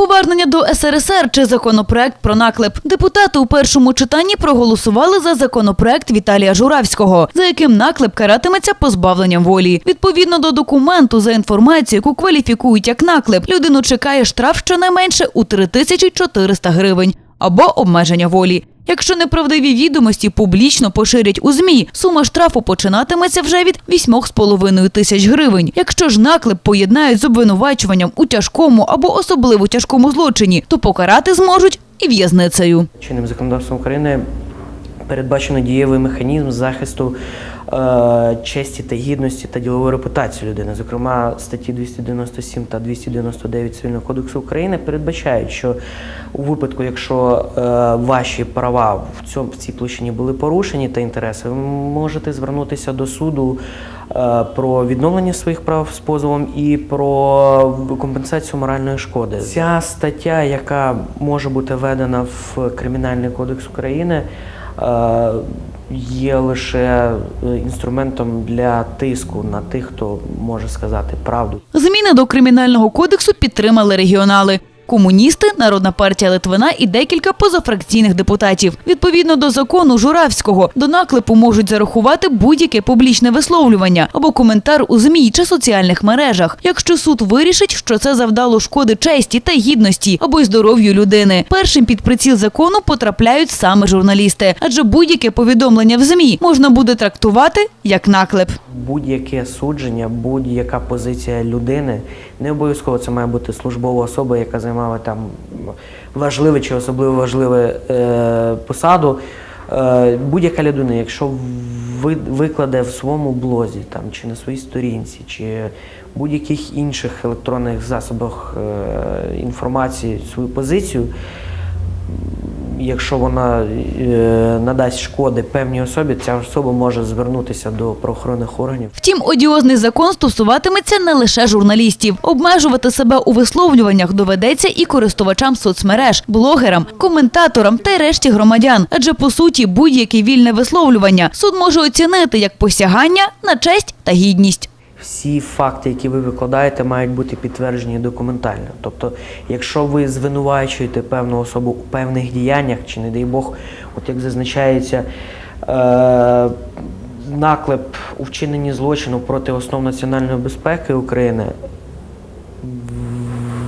Повернення до СРСР чи законопроект про наклеп. Депутати у першому читанні проголосували за законопроект Віталія Журавського, за яким наклеп каратиметься позбавленням волі. Відповідно до документу, за інформацією, яку кваліфікують як наклеп, людину чекає штраф щонайменше у 3400 гривень або обмеження волі. Якщо неправдиві відомості публічно поширять у ЗМІ, сума штрафу починатиметься вже від 8,5 тисяч гривень. Якщо ж наклеп поєднають з обвинувачуванням у тяжкому або особливо тяжкому злочині, то покарати зможуть і в'язницею. Чинним законодавством України передбачено дієвий механізм захисту честі та гідності та ділової репутації людини. Зокрема, статті 297 та 299 Цивільного кодексу України передбачають, що у випадку, якщо е, ваші права в цьому в цій площині були порушені та інтереси, ви можете звернутися до суду е, про відновлення своїх прав з позовом і про компенсацію моральної шкоди. Ця стаття, яка може бути введена в Кримінальний кодекс України, е, є лише е, інструментом для тиску на тих, хто може сказати правду. Зміни до кримінального кодексу підтримали регіонали. Комуністи, Народна партія Литвина і декілька позафракційних депутатів. Відповідно до закону Журавського, до наклепу можуть зарахувати будь-яке публічне висловлювання або коментар у ЗМІ чи соціальних мережах, якщо суд вирішить, що це завдало шкоди честі та гідності або й здоров'ю людини. Першим під приціл закону потрапляють саме журналісти, адже будь-яке повідомлення в ЗМІ можна буде трактувати як наклеп. Будь-яке судження, будь-яка позиція людини, не обов'язково це має бути службова особа, яка займала там важливе чи особливо важливе е, посаду. Е, будь-яка людина, якщо ви, викладе в своєму блозі там, чи на своїй сторінці, чи будь-яких інших електронних засобах е, інформації свою позицію, якщо вона е, надасть шкоди певній особі, ця особа може звернутися до правоохоронних органів. Втім, одіозний закон стосуватиметься не лише журналістів. Обмежувати себе у висловлюваннях доведеться і користувачам соцмереж, блогерам, коментаторам та й решті громадян. Адже по суті будь-яке вільне висловлювання суд може оцінити як посягання на честь та гідність. Всі факти, які ви викладаєте, мають бути підтверджені документально. Тобто, якщо ви звинувачуєте певну особу у певних діяннях, чи не дай Бог, от як зазначається, е- наклеп у вчиненні злочину проти основ національної безпеки України,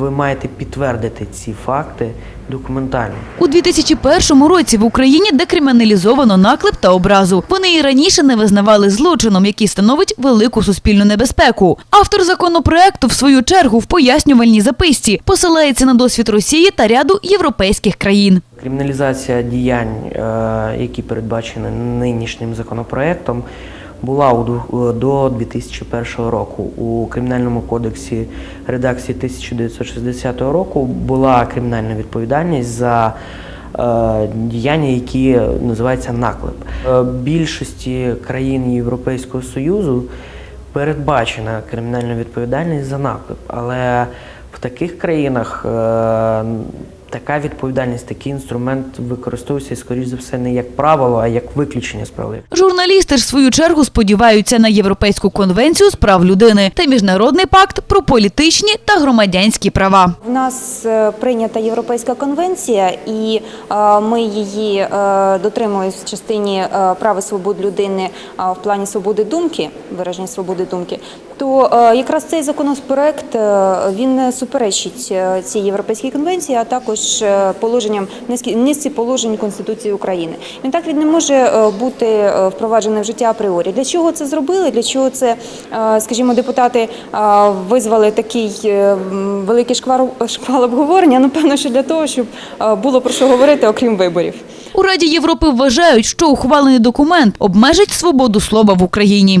ви маєте підтвердити ці факти документально. У 2001 році в Україні декриміналізовано наклеп та образу. Вони і раніше не визнавали злочином, який становить велику суспільну небезпеку. Автор законопроекту, в свою чергу, в пояснювальній записці посилається на досвід Росії та ряду європейських країн. Криміналізація діянь, е, які передбачені нинішнім законопроектом, була у ду- до 2001 року. У Кримінальному кодексі редакції 1960 року була кримінальна відповідальність за е, діяння, які називаються наклеп. Е, Більшості країн Європейського Союзу передбачена кримінальна відповідальність за наклеп, але в таких країнах е, така відповідальність, такий інструмент використовується, скоріш за все, не як правило, а як виключення з правил. Журналісти ж в свою чергу сподіваються на Європейську конвенцію з прав людини та міжнародний пакт про політичні та громадянські права. В нас е, прийнята Європейська конвенція, і е, ми її е, дотримуємося в частині прав і свобод людини в плані свободи думки, вираження свободи думки. То е, якраз цей законопроект е, він суперечить е, цій європейській конвенції, а також положенням низці положень Конституції України. Він так він не може бути впроваджений в життя апріорі. Для чого це зробили? Для чого це, скажімо, депутати визвали такий великий шквал, шквал обговорення? Ну, певно, що для того, щоб було про що говорити, окрім виборів. У Раді Європи вважають, що ухвалений документ обмежить свободу слова в Україні.